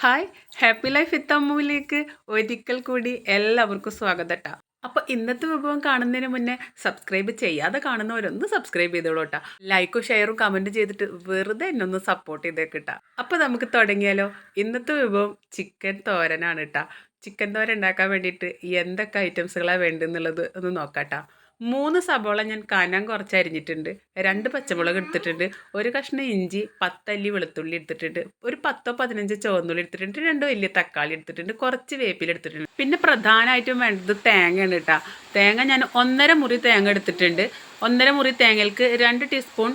Hi happy life with അമ്മുവിലേക്ക് ഒരിക്കൽ കൂടി എല്ലാവർക്കും സ്വാഗതം കേട്ടോ അപ്പോൾ ഇന്നത്തെ വിഭവം കാണുന്നതിന് മുന്നേ സബ്സ്ക്രൈബ് ചെയ്യാതെ കാണുന്നവരൊന്ന് സബ്സ്ക്രൈബ് ചെയ്തോളൂ കേട്ടോ ലൈക്കും ഷെയറും കമന്റ് ചെയ്തിട്ട് വെറുതെ എന്നെ സപ്പോർട്ട് സപ്പോർട്ട് ചെയ്തേക്കിട്ടാ അപ്പോൾ നമുക്ക് തുടങ്ങിയാലോ. ഇന്നത്തെ വിഭവം ചിക്കൻ തോരനാണ് കേട്ടോ ചിക്കൻ തോരൻ ഉണ്ടാക്കാൻ വേണ്ടിയിട്ട് എന്തൊക്കെ ഐറ്റംസുകളാണ് വേണ്ടതെന്നുള്ളത് ഒന്ന് നോക്കാട്ടോ മൂന്ന് സബോള ഞാൻ കനം കുറച്ച് അരിഞ്ഞിട്ടുണ്ട്. രണ്ട് പച്ചമുളക് എടുത്തിട്ടുണ്ട്. ഒരു കഷ്ണം ഇഞ്ചി പത്തല്ലി വെളുത്തുള്ളി എടുത്തിട്ടുണ്ട്. ഒരു പത്തോ പതിനഞ്ചോ ചുവന്നുള്ളി എടുത്തിട്ടുണ്ട്. രണ്ട് വലിയ തക്കാളി എടുത്തിട്ടുണ്ട്. കുറച്ച് വേപ്പിൽ എടുത്തിട്ടുണ്ട്. പിന്നെ പ്രധാനമായിട്ടും വേണ്ടത് തേങ്ങയാണ് കേട്ടോ. തേങ്ങ ഞാൻ ഒന്നര മുറി തേങ്ങ എടുത്തിട്ടുണ്ട്. ഒന്നര മുറി തേങ്ങയ്ക്ക് രണ്ട് ടീസ്പൂൺ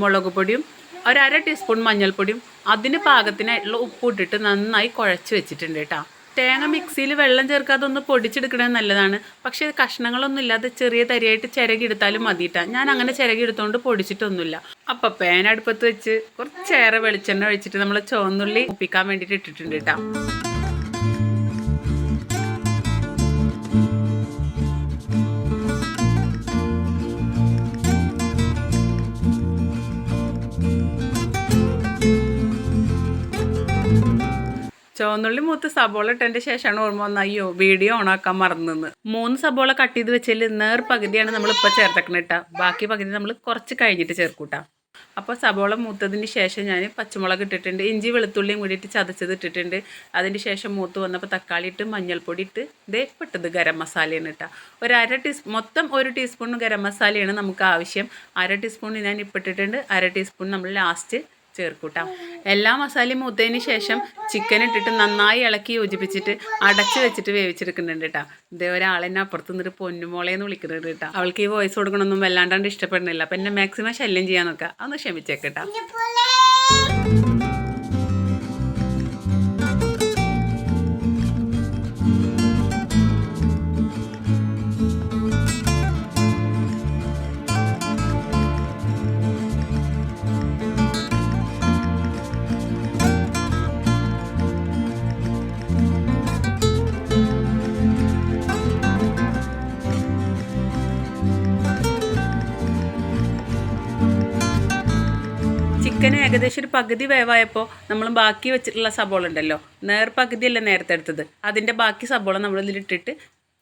മുളക് പൊടിയും ഒരര ടീസ്പൂൺ മഞ്ഞൾപ്പൊടിയും അതിന് പാകത്തിനായിട്ടുള്ള ഉപ്പ് ഇട്ടിട്ട് നന്നായി കുഴച്ച് വെച്ചിട്ടുണ്ട് കേട്ടോ. തേങ്ങ മിക്സിയിൽ വെള്ളം ചേർക്കാതെ ഒന്ന് പൊടിച്ചെടുക്കണത് നല്ലതാണ്. പക്ഷേ കഷ്ണങ്ങളൊന്നും ഇല്ലാതെ ചെറിയ തരിയായിട്ട് ചിരകിയെടുത്താലും മതിയിട്ടാ ഞാൻ അങ്ങനെ ചിരകിയെടുത്തോണ്ട് പൊടിച്ചിട്ടൊന്നുമില്ല. അപ്പൊ പേന അടുപ്പത്ത് വെച്ച് കുറച്ചേറെ വെളിച്ചെണ്ണ ഒഴിച്ചിട്ട് നമ്മൾ ചുവന്നുള്ളി ഉപ്പിക്കാൻ വേണ്ടിയിട്ട് ഇട്ടിട്ടുണ്ട് കേട്ടോ ചുവന്നുള്ളി മൂത്ത് സബോള ഇട്ടതിന്റെ ശേഷമാണ് ഓർമ്മ വന്ന അയ്യോ വീഡിയോ ഓണാക്കാൻ മറന്നെന്ന്. മൂന്ന് സബോള കട്ട് ചെയ്ത് വെച്ചാൽ നേർ പകുതിയാണ് നമ്മൾ ഇപ്പോൾ ചേർത്തക്കണിട്ട ബാക്കി പകുതി നമ്മൾ കുറച്ച് കഴിഞ്ഞിട്ട് ചേർക്കൂട്ടാ. അപ്പോൾ സബോള മൂത്തതിന് ശേഷം ഞാൻ പച്ചമുളക് ഇട്ടിട്ടുണ്ട് ഇഞ്ചി വെളുത്തുള്ളിയും കൂടിയിട്ട് ചതച്ചത് ഇട്ടിട്ടുണ്ട്. അതിന് ശേഷം മൂത്ത് വന്നപ്പോൾ തക്കാളി ഇട്ട് മഞ്ഞൾപ്പൊടി ഇട്ട് ഇതേ പെട്ടത് ഗരം മസാലയാണ് ഇട്ട ഒരു അര ടീസ് മൊത്തം ഒരു ടീസ്പൂൺ ഗരം മസാലയാണ് നമുക്ക് ആവശ്യം. അര ടീസ്പൂൺ ഞാൻ ഇപ്പിട്ടിട്ടുണ്ട് അര ടീസ്പൂൺ നമ്മൾ ലാസ്റ്റ് ചേർക്കൂട്ടാം. എല്ലാ മസാലയും മൂത്തതിന് ശേഷം ചിക്കൻ ഇട്ടിട്ട് നന്നായി ഇളക്കി യോജിപ്പിച്ചിട്ട് അടച്ചു വെച്ചിട്ട് വേവിച്ചെടുക്കുന്നുണ്ട് കേട്ടോ ഇതേ ഒരാളെന്നെ അപ്പുറത്ത് നിന്നിട്ട് പൊന്നുമോളേന്ന് വിളിക്കുന്നുണ്ട് കേട്ടോ അവൾക്ക് ഈ വോയിസ് കൊടുക്കണമൊന്നും വല്ലാണ്ടാണ്ട് ഇഷ്ടപ്പെടുന്നില്ല. അപ്പം എന്നെ മാക്സിമം ശല്യം ചെയ്യാൻ നോക്കുക അതൊന്ന് ക്ഷമിച്ചേക്കട്ടോ ഏകദേശം ഒരു പകുതി വേവായപ്പോൾ നമ്മൾ ബാക്കി വെച്ചിട്ടുള്ള സബോള ഉണ്ടല്ലോ. നേർ പകുതിയല്ല നേരത്തെ എടുത്തത്. അതിന്റെ ബാക്കി സബോള നമ്മൾ ഇതിലിട്ടിട്ട്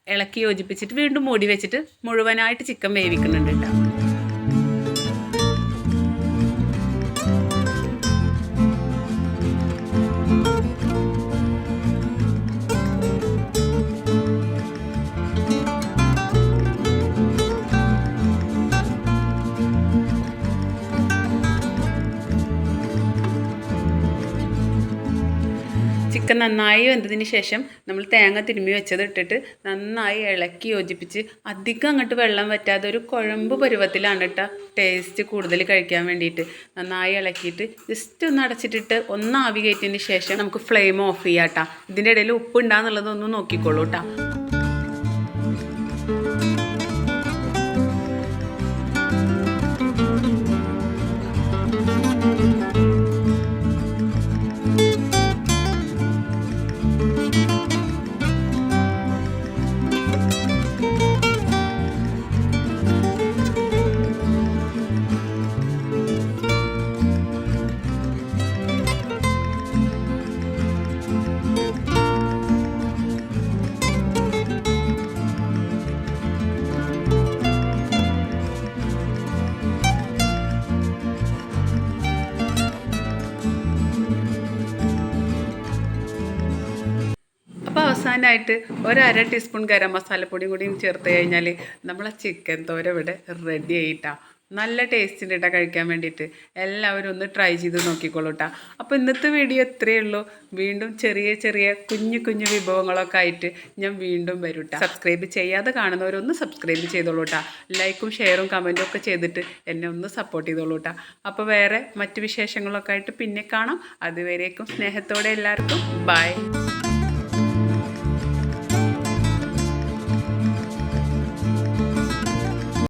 ഇളക്കി യോജിപ്പിച്ചിട്ട് വീണ്ടും മൂടി വെച്ചിട്ട് മുഴുവനായിട്ട് ചിക്കൻ വേവിക്കുന്നുണ്ട് കേട്ടോ. ചിക്കൻ നന്നായി വെന്തതിന് ശേഷം നമ്മൾ തേങ്ങ തിരുമ്മി വെച്ചത് ഇട്ടിട്ട് നന്നായി ഇളക്കി യോജിപ്പിച്ച് അധികം അങ്ങോട്ട് വെള്ളം വറ്റാതെ ഒരു കുഴമ്പ് പരുവത്തിലാണ് കേട്ടോ ടേസ്റ്റ് കൂടുതൽ കഴിക്കാൻ വേണ്ടിയിട്ട്. നന്നായി ഇളക്കിയിട്ട് ജസ്റ്റ് ഒന്ന് അടച്ചിട്ടിട്ട് ഒന്ന് ആവി കയറ്റിയതിന് ശേഷം നമുക്ക് ഫ്ലെയിം ഓഫ് ചെയ്യാം കേട്ടോ ഇതിന്റെ ഇടയിൽ ഉപ്പ് ഉണ്ടാകുന്നുള്ളതൊന്ന് നോക്കിക്കോളൂ കേട്ടോ അവസാനമായിട്ട് ഒരു അര ടീസ്പൂൺ ഗരം മസാലപ്പൊടിയും കൂടിയും ചേർത്ത് കഴിഞ്ഞാൽ നമ്മളെ ചിക്കൻ തോര ഇവിടെ റെഡി ആയിട്ടാ. നല്ല ടേസ്റ്റിന്റെ ഇട്ടാ കഴിക്കാൻ വേണ്ടിയിട്ട്. എല്ലാവരും ഒന്ന് ട്രൈ ചെയ്ത് നോക്കിക്കോളൂ കേട്ടോ അപ്പോൾ ഇന്നത്തെ വീഡിയോ ഇത്രയേ ഉള്ളൂ. വീണ്ടും ചെറിയ ചെറിയ കുഞ്ഞു കുഞ്ഞു വിഭവങ്ങളൊക്കെ ആയിട്ട് ഞാൻ വീണ്ടും വരും കേട്ടോ സബ്സ്ക്രൈബ് ചെയ്യാതെ കാണുന്നവരൊന്ന് സബ്സ്ക്രൈബ് ചെയ്തോളൂ കേട്ടോ ലൈക്കും ഷെയറും കമന്റും ഒക്കെ ചെയ്തിട്ട് എന്നെ ഒന്ന് സപ്പോർട്ട് ചെയ്തോളൂ കേട്ടോ അപ്പോൾ വേറെ മറ്റു വിശേഷങ്ങളൊക്കെ ആയിട്ട് പിന്നെ കാണാം. അതുവരേക്കും സ്നേഹത്തോടെ എല്ലാവർക്കും. ബൈ